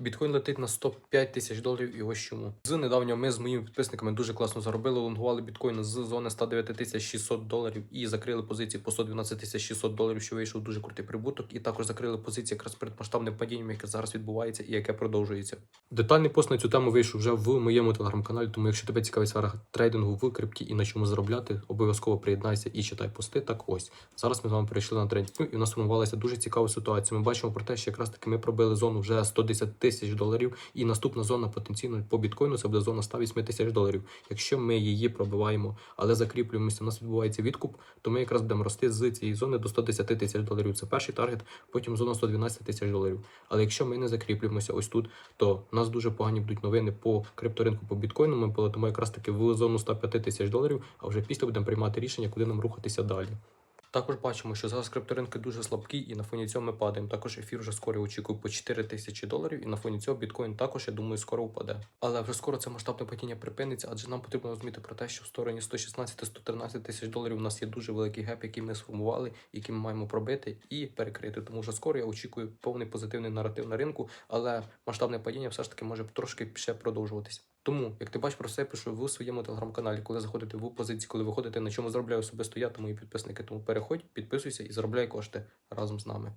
Біткоін летить на 105 тисяч доларів і ось чому. З недавнього ми з моїми підписниками дуже класно заробили, лонгували біткоін з зони 109 тисяч 600 доларів і закрили позиції по 112 тисяч 600 доларів, що вийшов дуже крутий прибуток. І також закрили позиції якраз перед масштабним падінням, яке зараз відбувається і яке продовжується. Детальний пост на цю тему вийшов вже в моєму телеграм-каналі, тому якщо тебе цікавить сфера трейдингу в крипті і на чому заробляти, обов'язково приєднайся і читай пости. Так ось зараз ми з вами перейшли на трейдинг, і у нас сформувалася дуже цікава ситуація. Ми бачимо про те, що якраз таки ми пробили зону вже 110 тисяч доларів, і наступна зона потенційно по біткоїну це буде зона 108 тисяч доларів. Якщо ми її пробиваємо, але закріплюємося, у нас відбувається відкуп, то ми якраз будемо рости з цієї зони до 110 тисяч доларів. Це перший таргет, потім зона 112 тисяч доларів. Але якщо ми не закріплюємося ось тут, то у нас дуже погані будуть новини по крипторинку по біткоїну. Ми полетимо якраз таки в зону 105 тисяч доларів, а вже після будемо приймати рішення, куди нам рухатися далі. Також бачимо, що зараз крипторинки дуже слабкі, і на фоні цього ми падаємо. Також ефір вже скоро очікує по 4 тисячі доларів, і на фоні цього біткоін також, я думаю, скоро впаде. Але вже скоро це масштабне падіння припиниться, адже нам потрібно розуміти про те, що в стороні 116-113 тисяч доларів у нас є дуже великий геп, який ми сформували, який ми маємо пробити і перекрити. Тому що скоро я очікую повний позитивний наратив на ринку, але масштабне падіння все ж таки може трошки ще продовжуватися. Тому, як ти бачиш про це, я пишу в своєму телеграм-каналі, коли заходите в позиції, коли виходите, на чому заробляю особисто я та мої підписники. Тому переходь, підписуйся і заробляй кошти разом з нами.